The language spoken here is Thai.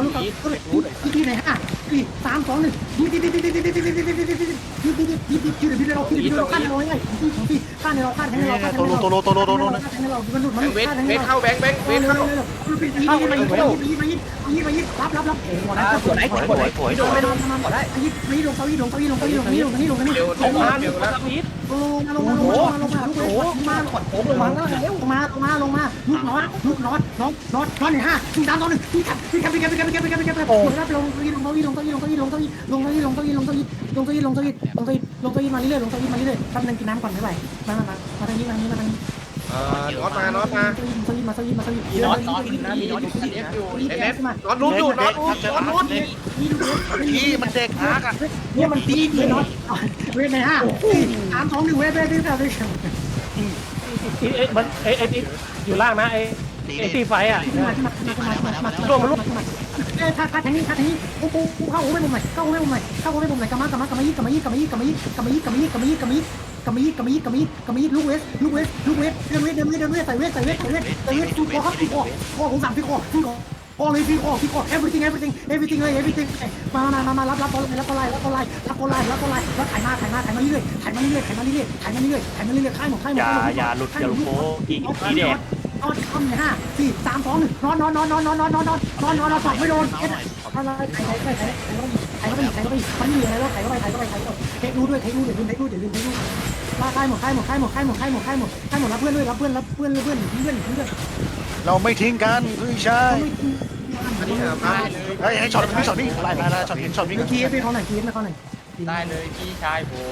อลูกต่อลูกอีกทีไหนห้าสี่สามสองหนึ่งยิงยิงยิงยิงยิงยิงยิงยิงยิงยิงยิงยิงยิงยิงยิงยิงยิงยิงเราคิดเราฆ่าเราไงพี่ฆ่าในเราฆ่าแทงเราฆ่าแทงเราโตโลโตโลโตโลโตโลฆ่าแทงเรามันหลุดมันเวทฆ่าแทงเวทเราเข้าแบงค์แบงค์เวทเข้าเข้ามายิงมายิงมายิงมายิง มายิงรับรับรับโอ้โหนะสวยสวยสวยสวยโดนไม่โดนทำมาได้ยิงไม่ลงเก้าอี้ลงเก้าอี้ลงเก้าอี้ลงนี่ลงนี่ลงนี่เดี๋ยวลลงงมามาเดี๋ยวแล้วลงมาลงมาลงมาลงมาลูกเวทมาก่อนโอ้ลงมาแล้วเร็วลงมาลงมาลงมาลูกน็อตลูกน็อตน้องน็อตน็อตหนึ่งห้าสี่สามสองหนึ่งพี่ขับพี่ขับพี่ขับพี่ขับพี่ขับพี่ขับพี่ขับลงลงเก้าอี้ลงเก้าอี้ลงเก้าอี้ลงเก้าอี้ลงเก้าอี้ลงเก้าอี้ลงเก้าอี้ลงเก้าอี้ลงเก้าอี้ลงเก้าอี้ลงเก้าอี้ลงเก้าอี้ลงเก้าอี้มาเรื่อยๆลงเก้าอี้มาเรื่อยๆแป๊บนึงกินน้ำก่อนไม่ไหวมามามามาทางนี้มาทางนี้มาทางนี้ เออน็อตมาน็อตมาเก้าอี้เก้าอี้มาเก้าอี้มาเก้าอี้น็อตน็อตน็อตอยู่คันนี้อยู่เอ็นเอสน็อตลุ้นอยู่น็อตลุ้นน็อตลุ้นพี่มันเด็กฮักอะเนี่ยมันตีดีน็อตเวทในห้าสี่สามสองหนึ่งเวทเวทเวทเวทเอ้มันเอ้ไอ้อยู่ล่างนะไอ้ไอ้ตีไฟอะมามามามามามาลงมาลงมาเอ้ถ้าถ้าทางนี้ถ้าทางนี้โอ้โหเข้าโอ้ไม่มุมไหนเข้าโอ้ไม่มุมไหนเข้าโอ้ไม่มุมไหนกำมากำมากำมายี่กำมายี่กำมายี่กำมายี่กำมายี่กำมายี่กำมายี่กำมายี่ กำมายี่กำมายี่กำมายี่กำมายี่ลูกเวสลูกเวสลูกเวสเดินเวสเดินเวสเดินเวสใส่เวสใส่เวสใส่เวสใส่เวสฟีคอครับฟีคอคอผมสั่งฟีคอฟีคอคอเลยฟีคอฟีคอ everything everything everything เลย everything มามามามารับรับบอลรับบอลไล่รับบอลไล่รับบอลไล่รับบอลไล่แล้วถ่ายมาถ่ายมาถ่ายมาเรื่อยถ่ายมาเรื่อยถ่ายมาเรื่อยถ่ายมาเรื่อยถ่ายมาเรื่อยถ่ายมาเรื่อยค่ายหมดค่ายหมดอย่าอย่าหลุดอย่าหลุดโป้อีกทีเด็ดนอนทำเนี่ยห้าสี่สามสองหนึ่งนอนนอนนอนนอนนอนนอนนอนนอนนอนนอนนอนสองไม่โดนเอ็ดอะไรไถ่ไถ่ไถ่ไถ่ไถ่ก็ไปไถ่ก็ไปมันมีอะไรแล้วไถ่ก็ไปไถ่ก็ไปไถ่ก็เทครู้ ด้วยเทครู้เดี๋ยวลืมเทครู้เดี๋ยวลืมเทครู้มาค่ายหมดค่ายหมดค่ายหมดค่ายหมดค่ายหมดค่ายหมดค่ายหมดรับเพื่อนด้วยรับเพื่อนรับเพื่อนรับเพื่อนเพื่อนเพื่อนเราไม่ทิ้งกันพี่ชายอันนี้อะมาเฮ้ยให้ช็อตพี่ช็อตนี่ไล่ไล่ไล่ช็อตนี้ช็อตนี้เมื่อกี้ไปเขาไหนกี้ไปเขาไหนได้เลยพี่ชายผม